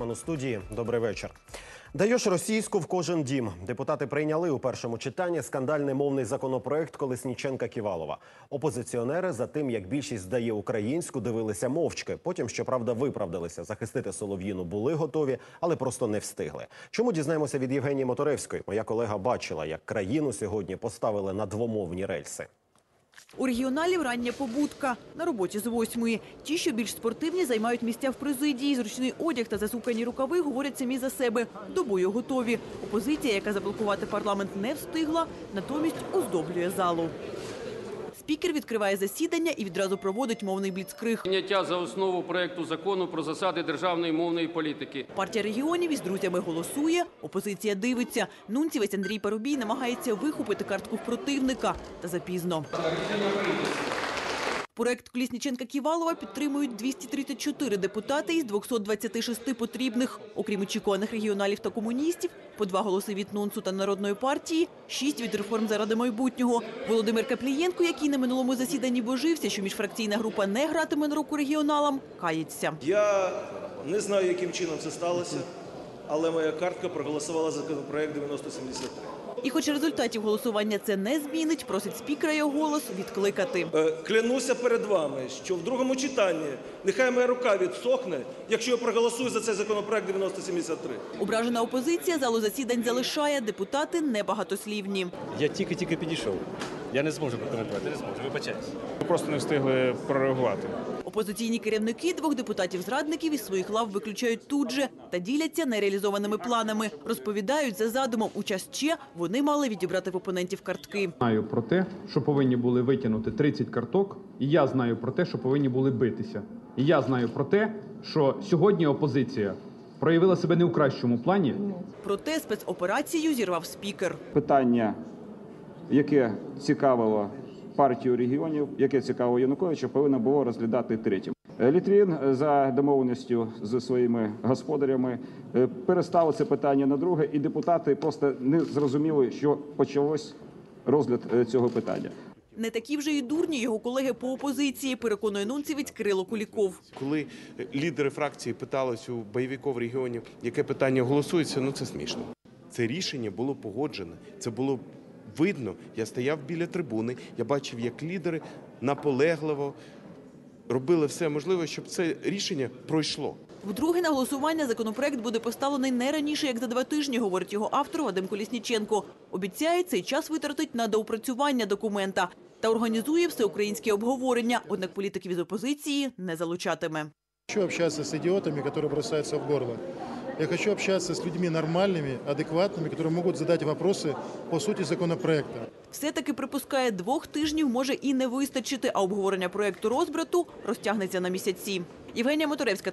У студії добрий вечір. Даєш російську в кожен дім. Депутати прийняли у першому читанні скандальний мовний законопроект Колесніченка Ківалова. Опозиціонери за тим, як більшість здає українську, дивилися мовчки. Потім, щоправда, виправдалися. Захистити Солов'їну були готові, але просто не встигли. Чому дізнаємося від Євгенії Моторевської? Моя колега бачила, як країну сьогодні поставили на двомовні рельси. У регіоналів рання побудка на роботі з восьмої. Ті, що більш спортивні, займають місця в президії. Зручний одяг та засукані рукави говорять самі за себе. До бою готові. Опозиція, яка заблокувати парламент не встигла, натомість оздоблює залу. Спікер відкриває засідання і відразу проводить мовний бліцкриг. Прийняття за основу проекту закону про засади державної мовної політики. Партія регіонів із друзями голосує, опозиція дивиться. Нунцівець Андрій Парубій намагається вихопити картку в противника. Та запізно. Проект Колісніченка Ківалова підтримують 234 депутати із 226 потрібних. Окрім очікуваних регіоналів та комуністів, по два голоси від НУНСу та Народної партії, шість від реформ заради майбутнього. Володимир Каплієнко, який на минулому засіданні божився, що міжфракційна група не гратиме на руку регіоналам, кається. Я не знаю, яким чином це сталося, але моя картка проголосувала за законопроект 9073. І хоч результатів голосування це не змінить, просить спікера його голос відкликати. Е, Клянуся перед вами, що в другому читанні нехай моя рука відсохне, якщо я проголосую за цей законопроект 9073. Ображена опозиція залу засідань залишає, депутати небагатослівні. Я тільки-тільки підійшов. Я не зможу прокоментувати, не зможу, вибачаюсь. Ми просто не встигли прореагувати. Опозиційні керівники двох депутатів-зрадників із своїх лав виключають тут же та діляться нереалізованими планами. Розповідають за задумом у час Че вони мали відібрати в опонентів картки. знаю про те, що повинні були витягнути 30 карток, і я знаю про те, що повинні були битися. І я знаю про те, що сьогодні опозиція проявила себе не у кращому плані. Проте спецоперацію зірвав спікер. питання, яке цікавило партію регіонів, яке цікавило Януковича, повинно було розглядати третім. Е, Літвін е, за домовленістю з своїми господарями е, переставив це питання на друге, і депутати просто не зрозуміли, що почалось розгляд цього питання. Не такі вже і дурні його колеги по опозиції, переконує нунцівець Кирило Куліков. Коли лідери фракції питались у бойовиків регіонів, яке питання голосується, ну це смішно. Це рішення було погоджене. Це було видно. Я стояв біля трибуни, я бачив, як лідери наполегливо робили все можливе, щоб це рішення пройшло. Вдруге на голосування законопроект буде поставлений не раніше, як за два тижні, говорить його автор Вадим Колісніченко. Обіцяє цей час витратить на доопрацювання документа та організує всеукраїнське обговорення. Однак політиків із опозиції не залучатиме. хочу общаться с идиотами, которые бросаются в горло. Я хочу общаться с людьми нормальными, адекватными, которые могут задать вопросы по сути законопроекта. Все-таки припускає, двох тижнів може і не вистачити, а обговорення проекту розбрату розтягнеться на місяці. Євгенія Моторевська